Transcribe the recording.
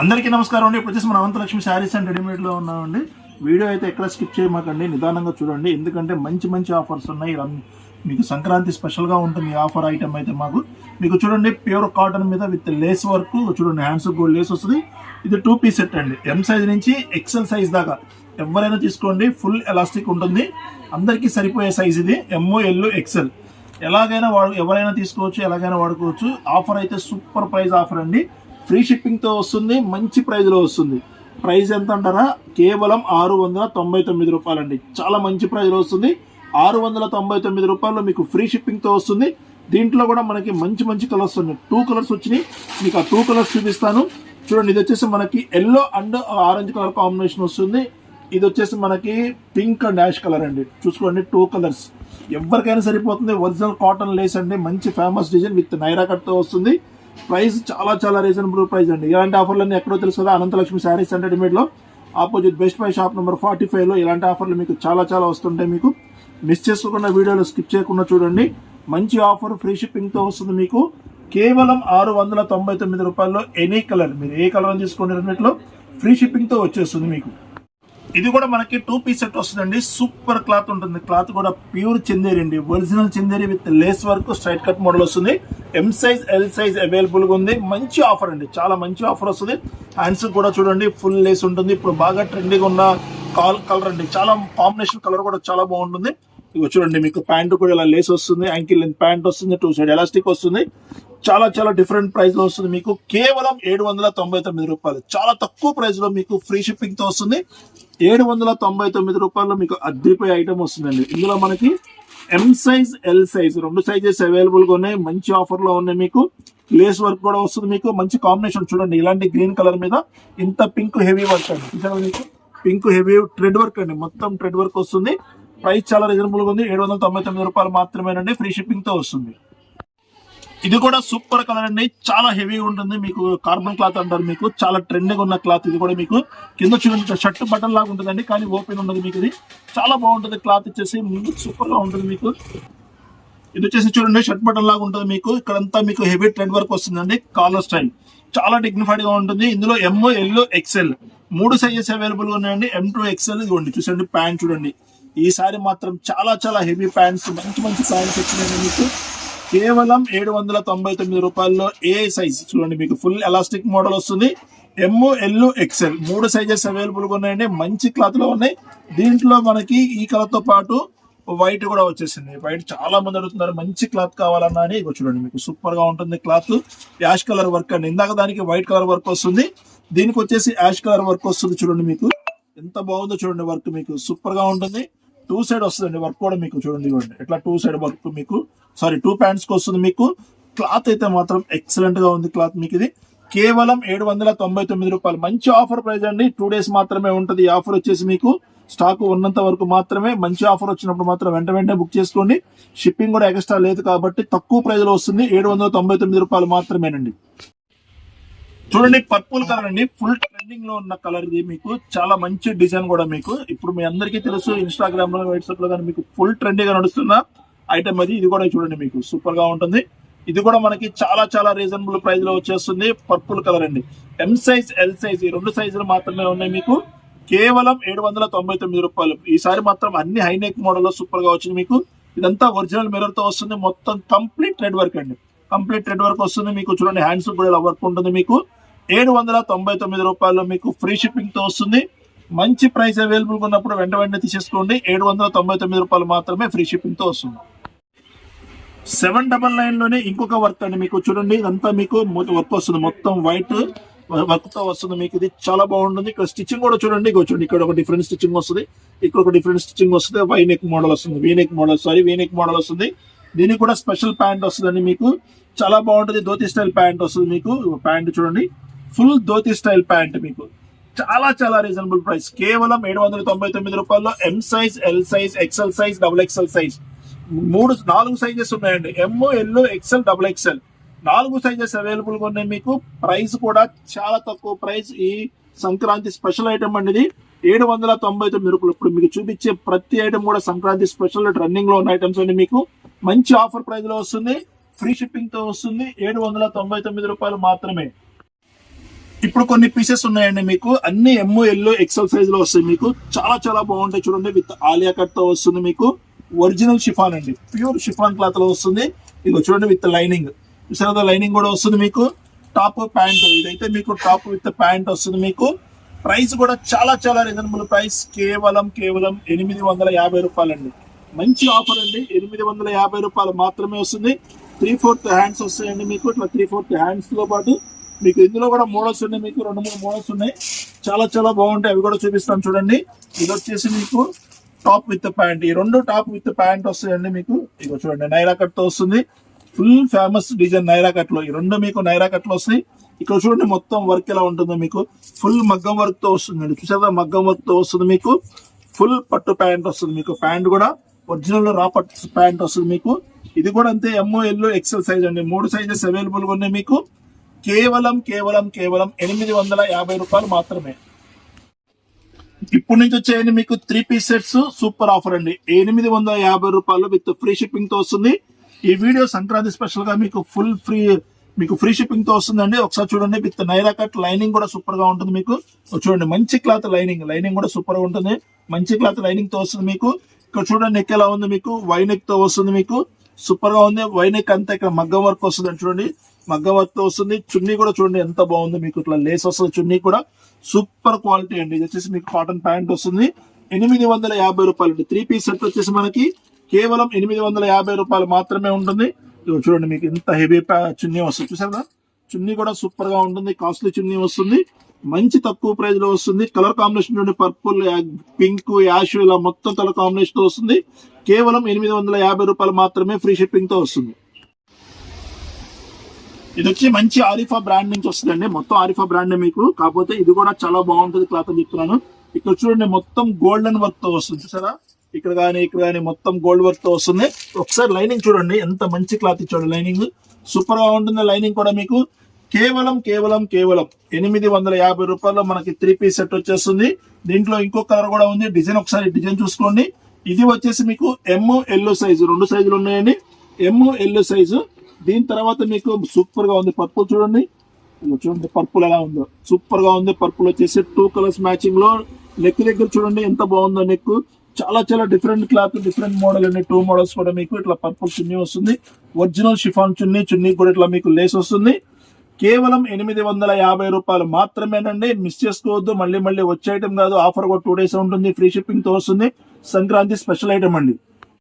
అందరికీ నమస్కారం అండి. ఇప్పుడు వచ్చేసి మన అవంతలక్ష్మి శారీస్ అండ్ రెడీమేడ్లో ఉన్నామండి. వీడియో అయితే ఎక్కడ స్కిప్ చేయమాకండి. నిదానంగా చూడండి. ఎందుకంటే మంచి మంచి ఆఫర్స్ ఉన్నాయి. మీకు సంక్రాంతి స్పెషల్గా ఉంటుంది ఆఫర్ ఐటమ్ అయితే మాకు. మీకు చూడండి ప్యూర్ కాటన్ మీద విత్ లేస్ వర్క్. చూడండి హ్యాండ్స్ గోల్డ్ లేస్ వస్తుంది. ఇది టూ పీస్ సెట్ అండి. ఎం సైజ్ నుంచి ఎక్సెల్ సైజ్ దాకా. ఎవరైనా తీసుకోండి ఫుల్ ఎలాస్టిక్ ఉంటుంది. అందరికీ సరిపోయే సైజ్ ఇది. ఎమ్ఓ ఎల్ ఎక్సెల్ ఎలాగైనా వాడు ఎవరైనా తీసుకోవచ్చు ఎలాగైనా వాడుకోవచ్చు. ఆఫర్ అయితే సూపర్ ప్రైస్ ఆఫర్ అండి. ఫ్రీ షిప్పింగ్తో వస్తుంది మంచి ప్రైస్లో వస్తుంది. ప్రైస్ ఎంత అంటారా? కేవలం ఆరు వందల తొంభై తొమ్మిది రూపాయలండి. చాలా మంచి ప్రైస్లో వస్తుంది. ఆరు వందల తొంభై తొమ్మిది రూపాయలు మీకు ఫ్రీ షిప్పింగ్తో వస్తుంది. దీంట్లో కూడా మనకి మంచి మంచి కలర్స్ ఉన్నాయి. టూ కలర్స్ వచ్చినాయి. మీకు ఆ టూ కలర్స్ చూపిస్తాను. చూడండి ఇది వచ్చేసి మనకి yellow and orange colour combination వస్తుంది. ఇది వచ్చేసి మనకి పింక్ అండ్ యాష్ కలర్ అండి. చూసుకోండి టూ కలర్స్ ఎవరికైనా సరిపోతుంది. ఒరిజినల్ కాటన్ లేస్ అండి. మంచి ఫేమస్ డిజైన్ విత్ నైరా కట్తో వస్తుంది. ప్రైస్ చాలా చాలా రీజనబుల్ ప్రైస్ అండి. ఇలాంటి ఆఫర్లన్నీ ఎక్కడో తెలుసు కదా Ananthalakshmi saris and రెడీమేడ్లో. Opposite Best Buy shop number forty ఫైవ్లో ఇలాంటి ఆఫర్లు మీకు చాలా చాలా వస్తుంటాయి మీకు. మిస్ చేసుకోకుండా వీడియోలు స్కిప్ చేయకుండా చూడండి. మంచి ఆఫర్ ఫ్రీ షిప్పింగ్తో వస్తుంది మీకు. కేవలం ఆరు వందల తొంభై తొమ్మిది రూపాయల్లో ఎనీ కలర్ మీరు ఏ కలర్ తీసుకోండి రెండిట్లో ఫ్రీ షిప్పింగ్తో వచ్చేస్తుంది మీకు. ఇది కూడా మనకి టూ పీస్ సెట్ వస్తుందండి. సూపర్ క్లాత్ ఉంటుంది. క్లాత్ కూడా ప్యూర్ చందేరి అండి. Original Chanderi with lace work straight cut model వస్తుంది. ఎం సైజ్ ఎల్ సైజ్ అవైలబుల్గా ఉంది. మంచి ఆఫర్ అండి. చాలా మంచి ఆఫర్ వస్తుంది. హ్యాండ్స్ కూడా చూడండి ఫుల్ లేస్ ఉంటుంది. ఇప్పుడు బాగా ట్రెండింగ్ ఉన్న కాల్ కలర్ అండి. చాలా కాంబినేషన్ కలర్ కూడా చాలా బాగుంటుంది. ఇక చూడండి మీకు ప్యాంట్ కూడా ఇలా లేస్ వస్తుంది. యాంకిల్ లెంత్ ప్యాంట్ వస్తుంది. టూ సైడ్ ఎలాస్టిక్ వస్తుంది. చాలా చాలా డిఫరెంట్ ప్రైస్లో వస్తుంది మీకు. కేవలం ఏడు వందల తొంభై తొమ్మిది రూపాయలు. చాలా తక్కువ ప్రైస్లో మీకు ఫ్రీ షిప్పింగ్తో వస్తుంది. ఏడు వందల తొంభై తొమ్మిది రూపాయల్లో మీకు అద్దెపై ఐటమ్ వస్తుందండి. ఇందులో మనకి ఎం సైజ్ ఎల్ సైజ్ రెండు సైజెస్ అవైలబుల్గా ఉన్నాయి. మంచి ఆఫర్లో ఉన్నాయి మీకు. లేస్ వర్క్ కూడా వస్తుంది మీకు. మంచి కాంబినేషన్ చూడండి. ఇలాంటి గ్రీన్ కలర్ మీద ఇంత పింక్ హెవీ వర్క్ అండి. మీకు? పింక్ హెవీ ట్రెడ్ వర్క్ అండి. మొత్తం ట్రెడ్ వర్క్ వస్తుంది. ప్రైస్ చాలా రీజనబుల్గా ఉంది. ఏడు వందల తొంభై తొమ్మిది రూపాయలు మాత్రమేనండి. ఫ్రీ షిప్పింగ్తో వస్తుంది. ఇది కూడా సూపర్ కలర్ అండి. చాలా హెవీగా ఉంటుంది. మీకు కార్బన్ క్లాత్ అంటారు మీకు. చాలా ట్రెండ్గా ఉన్న క్లాత్ ఇది కూడా మీకు. కింద చూడండి షర్ట్ బటన్ లాగా ఉంటుందండి. కానీ ఓపెన్ ఉండదు మీకు ఇది. చాలా బాగుంటుంది క్లాత్ వచ్చేసి సూపర్గా ఉంటుంది మీకు. ఇది వచ్చేసి చూడండి. షర్ట్ బటన్ లాగా ఉంటుంది మీకు. ఇక్కడంతా మీకు హెవీ ట్రెండ్ వర్క్ వస్తుందండి. కాలర్ స్టైల్ చాలా డిగ్నిఫైడ్గా ఉంటుంది. ఇందులో ఎమ్ ఎల్ ఎక్స్ఎల్ మూడు సైజెస్ అవైలబుల్గా ఉన్నాయండి. ఎం టూ ఎక్స్ఎల్ ఇదిగోండి. చూసండి. ప్యాంట్ చూడండి. ఈసారి మాత్రం చాలా చాలా హెవీ ప్యాంట్స్. మంచి మంచి ప్యాంట్స్ వచ్చినాయండి మీకు. కేవలం ఏడు వందల తొంభై తొమ్మిది రూపాయల్లో ఏ సైజ్ చూడండి మీకు ఫుల్ ఎలాస్టిక్ మోడల్ వస్తుంది. ఎమ్ ఎల్ ఎక్సెల్ మూడు సైజెస్ అవైలబుల్గా ఉన్నాయండి. మంచి క్లాత్లో ఉన్నాయి. దీంట్లో మనకి ఈ కలర్తో పాటు వైట్ కూడా వచ్చేసింది. వైట్ చాలా మంది అడుగుతున్నారు మంచి క్లాత్ కావాలన్నా అని. చూడండి మీకు సూపర్గా ఉంటుంది క్లాత్ యాష్ కలర్ వర్క్ అండి. ఇందాక దానికి వైట్ కలర్ వర్క్ వస్తుంది. దీనికి వచ్చేసి యాష్ కలర్ వర్క్ వస్తుంది చూడండి మీకు. ఎంత బాగుందో చూడండి వర్క్ మీకు. సూపర్గా ఉంటుంది. టూ సైడ్ వస్తుందండి వర్క్ కూడా మీకు. చూడండి చూడండి ఎట్లా టూ సైడ్ వర్క్ మీకు. సారీ టూ ప్యాంట్స్కి వస్తుంది మీకు. క్లాత్ అయితే మాత్రం ఎక్సలెంట్గా ఉంది క్లాత్ మీకు ఇది. కేవలం ఏడు వందల తొంభై తొమ్మిది రూపాయలు. మంచి ఆఫర్ ప్రైస్ అండి. టూ డేస్ మాత్రమే ఉంటుంది ఈ ఆఫర్ వచ్చేసి మీకు. స్టాక్ ఉన్నంత వరకు మాత్రమే మంచి ఆఫర్ వచ్చినప్పుడు మాత్రం వెంట వెంటనే బుక్ చేసుకోండి. షిప్పింగ్ కూడా ఎక్స్ట్రా లేదు కాబట్టి తక్కువ ప్రైజ్లో వస్తుంది. ఏడు వందల తొంభై తొమ్మిది రూపాయలు మాత్రమేనండి. చూడండి పర్పుల్ కలర్ అండి. ఫుల్ ట్రెండింగ్లో ఉన్న కలర్ ఇది మీకు. చాలా మంచి డిజైన్ కూడా మీకు. ఇప్పుడు మీ అందరికీ తెలుసు ఇన్స్టాగ్రామ్లో వాట్సాప్లో కానీ మీకు ఫుల్ ట్రెండింగ్గా నడుస్తున్నా ఐటమ్ అది ఇది కూడా చూడండి మీకు. సూపర్గా ఉంటుంది. ఇది కూడా మనకి చాలా చాలా రీజనబుల్ ప్రైస్లో వచ్చేస్తుంది. పర్పుల్ కలర్ అండి. ఎం సైజ్ ఎల్ సైజ్ ఈ రెండు సైజులు మాత్రమే ఉన్నాయి మీకు. కేవలం ఏడు వందల తొంభై తొమ్మిది రూపాయలు. ఈసారి మాత్రం అన్ని హైనెక్ మోడల్ సూపర్గా వచ్చింది మీకు. ఇదంతా ఒరిజినల్ మిర్రర్తో వస్తుంది. మొత్తం కంప్లీట్ రెడ్ వర్క్ అండి. కంప్లీట్ రెడ్ వర్క్ వస్తుంది మీకు. చూడండి హ్యాండ్స్ కూడా వర్క్ ఉంటుంది మీకు. ఏడు వందల తొంభై తొమ్మిది రూపాయల్లో మీకు ఫ్రీ షిప్పింగ్తో వస్తుంది. మంచి ప్రైస్ అవైలబుల్గా ఉన్నప్పుడు వెంట వెంటనే తీసేసుకోండి. ఏడు వందల తొంభై తొమ్మిది రూపాయలు మాత్రమే ఫ్రీ షిప్పింగ్తో వస్తుంది. సెవెన్ డబల్ నైన్లోనే ఇంకొక వర్క్ అండి మీకు చూడండి. ఇదంతా మీకు వర్క్ వస్తుంది. మొత్తం వైట్ వర్క్తో వస్తుంది మీకు. ఇది చాలా బాగుంటుంది. ఇక్కడ స్టిచ్చింగ్ కూడా చూడండి. చూడండి. ఇక్కడ ఒక డిఫరెంట్ స్టిచ్చింగ్ వస్తుంది. ఇక్కడ ఒక డిఫరెంట్ స్టిచ్చింగ్ వస్తుంది. వైనెక్ మోడల్ వస్తుంది. V neck model sorry V neck model వస్తుంది. దీనికి కూడా స్పెషల్ ప్యాంట్ వస్తుందండి మీకు. చాలా బాగుంటుంది. ధోతి స్టైల్ ప్యాంట్ వస్తుంది మీకు. ప్యాంట్ చూడండి. ఫుల్ ధోతి స్టైల్ ప్యాంట్ మీకు. చాలా చాలా రీజనబుల్ ప్రైస్. కేవలం ఏడు వందల తొంభై తొమ్మిది రూపాయల్లో M size L size XL size double XL size మూడు నాలుగు సైజెస్ ఉన్నాయండి. M L XL double XL నాలుగు సైజెస్ అవైలబుల్గా ఉన్నాయి మీకు. ప్రైస్ కూడా చాలా తక్కువ ప్రైస్ ఈ సంక్రాంతి స్పెషల్ ఐటమ్ అండి ఇది. ఏడు వందల తొంభై తొమ్మిది రూపాయలు ఇప్పుడు మీకు చూపించే ప్రతి ఐటమ్ కూడా సంక్రాంతి స్పెషల్ రన్నింగ్లో ఉన్న ఐటమ్స్ అండి మీకు. మంచి ఆఫర్ ప్రైస్లో వస్తుంది. ఫ్రీ షిప్పింగ్తో వస్తుంది. ఏడు వందల తొంభై తొమ్మిది రూపాయలు మాత్రమే. ఇప్పుడు కొన్ని పీసెస్ ఉన్నాయండి మీకు. అన్ని ఎమ్ ఎల్ ఎక్సెల్ సైజ్లో వస్తాయి మీకు. చాలా చాలా బాగుంటాయి చూడండి. విత్ ఆలియా కట్తో వస్తుంది మీకు. ఒరిజినల్ షిఫాన్ అండి. ప్యూర్ షిఫాన్ క్లాత్లో వస్తుంది. ఇదిగో చూడండి విత్ లైనింగ్. చూసారా లైనింగ్ కూడా వస్తుంది మీకు. టాప్ ప్యాంట్ ఇదైతే మీకు టాప్ విత్ ప్యాంట్ వస్తుంది మీకు. ప్రైస్ కూడా చాలా చాలా రీజనబుల్ ప్రైస్. కేవలం కేవలం ఎనిమిది వందల యాభై రూపాయలండి. మంచి ఆఫర్ అండి. ఎనిమిది వందల యాభై రూపాయలు మాత్రమే వస్తుంది. త్రీ ఫోర్త్ హ్యాండ్స్ వస్తాయండి మీకు. ఇట్లా త్రీ ఫోర్త్ హ్యాండ్స్తో పాటు మీకు ఇందులో కూడా మోడల్స్ ఉన్నాయి మీకు. రెండు మూడు మోడల్స్ ఉన్నాయి. చాలా చాలా బాగుంటాయి. అవి కూడా చూపిస్తాను చూడండి. ఇది వచ్చేసి మీకు టాప్ విత్ ప్యాంట్. ఈ రెండు టాప్ విత్ ప్యాంట్ వస్తాయండి మీకు. ఇగో చూడండి నైరా కట్తో వస్తుంది. ఫుల్ ఫేమస్ డిజైన్ నైరా కట్లో. ఈ రెండు మీకు నైరా కట్లో వస్తాయి. ఇక్కడ చూడండి మొత్తం వర్క్ ఎలా ఉంటుందో మీకు. ఫుల్ మగ్గం వర్క్తో వస్తుంది చూసారా మగ్గం వర్క్తో వస్తుంది మీకు. ఫుల్ పట్టు ప్యాంట్ వస్తుంది మీకు. ప్యాంట్ కూడా ఒరిజినల్ రా పట్టు ప్యాంట్ వస్తుంది మీకు. ఇది కూడా అంతే ఎంఓఎల్ ఎక్సెల్ సైజ్ అండి. మూడు సైజెస్ అవైలబుల్గా ఉన్నాయి మీకు. కేవలం కేవలం కేవలం ఎనిమిది వందల యాభై రూపాయలు మాత్రమే. ఇప్పుడు నుంచి వచ్చేయండి మీకు three piece sets super offer అండి. ఎనిమిది వందల యాభై రూపాయలు విత్ ఫ్రీ షిప్పింగ్తో వస్తుంది. ఈ వీడియో సంక్రాంతి స్పెషల్గా మీకు ఫుల్ ఫ్రీ మీకు ఫ్రీ షిప్పింగ్తో వస్తుందండి. ఒకసారి చూడండి విత్ నైరా కట్ లైనింగ్ కూడా సూపర్గా ఉంటుంది మీకు. చూడండి మంచి క్లాత్ లైనింగ్ లైనింగ్ కూడా సూపర్గా ఉంటుంది. మంచి క్లాత్ లైనింగ్తో వస్తుంది మీకు. ఇక్కడ చూడండి నెక్ ఎలా ఉంది మీకు? వైనెక్తో వస్తుంది మీకు. సూపర్గా ఉంది. వైనెక్ అంతా ఇక్కడ మగ్గం వర్క్ వస్తుంది చూడండి. మగ్గం వస్తుంది చున్నీ కూడా చూడండి ఎంత బాగుంది మీకు ఇట్లా లేస్ వస్తుంది చున్నీ కూడా. సూపర్ క్వాలిటీ అండి. ఇది వచ్చేసి మీకు కాటన్ ప్యాంట్ వస్తుంది. ఎనిమిది వందల యాభై రూపాయలు అండి. త్రీ పీస్ సెట్ వచ్చేసి మనకి కేవలం ఎనిమిది వందల యాభై రూపాయలు మాత్రమే ఉంటుంది. ఇదిగో చూడండి మీకు ఎంత హెవీ చున్నీ వస్తుంది. చూసారా? చున్నీ కూడా సూపర్గా ఉంటుంది. కాస్ట్లీ చున్నీ వస్తుంది. మంచి తక్కువ ప్రైస్లో వస్తుంది. కలర్ కాంబినేషన్ చూడండి పర్పుల్ పింక్ యాష్ ఇలా మొత్తం కలర్ కాంబినేషన్తో వస్తుంది. కేవలం ఎనిమిది వందల యాభై రూపాయలు మాత్రమే ఫ్రీ షిప్పింగ్తో వస్తుంది. ఇది వచ్చి మంచి ఆరిఫా బ్రాండ్ నుంచి వస్తుందండి. మొత్తం ఆరిఫా బ్రాండ్ మీకు. కాకపోతే ఇది కూడా చాలా బాగుంటుంది క్లాత్ అని చెప్తున్నాను. ఇక్కడ చూడండి మొత్తం గోల్డెన్ వర్క్తో వస్తుంది చూసారా? ఇక్కడ కానీ ఇక్కడ కానీ మొత్తం గోల్డ్ వర్క్తో వస్తుంది. ఒకసారి లైనింగ్ చూడండి ఎంత మంచి క్లాత్ ఇచ్చాడు లైనింగ్. సూపర్గా ఉంటుంది లైనింగ్ కూడా మీకు. కేవలం కేవలం కేవలం ఎనిమిది వందల యాభై రూపాయల్లో మనకి త్రీ పీస్ సెట్ వచ్చేస్తుంది. దీంట్లో ఇంకో కలర్ కూడా ఉంది. డిజైన్ ఒకసారి డిజైన్ చూసుకోండి. ఇది వచ్చేసి మీకు ఎమ్ ఎల్లో సైజు రెండు సైజులు ఉన్నాయండి. ఎమ్ ఎల్లో సైజు దీని తర్వాత మీకు సూపర్గా ఉంది పర్పుల్ చూడండి. చూడండి పర్పుల్ ఎలా ఉందో. సూపర్గా ఉంది పర్పుల్ వచ్చేసి టూ కలర్స్ మ్యాచింగ్లో నెక్ దగ్గర చూడండి ఎంత బాగుందో నెక్ చాలా చాలా డిఫరెంట్ క్లాత్ డిఫరెంట్ మోడల్ అండి. టూ మోడల్స్ కూడా మీకు ఇట్లా పర్పుల్ చున్నీ వస్తుంది. ఒరిజినల్ షిఫాన్ చున్నీ చున్నీ కూడా ఇట్లా మీకు లేస్ వస్తుంది. కేవలం ఎనిమిది వందల యాభై రూపాయలు మాత్రమేనండి. మిస్ చేసుకోవద్దు. మళ్ళీ మళ్ళీ వచ్చే ఐటమ్ కాదు. ఆఫర్ కూడా టూ డేస్ ఉంటుంది. ఫ్రీ షిప్పింగ్తో వస్తుంది. సంక్రాంతి స్పెషల్ ఐటమ్ అండి.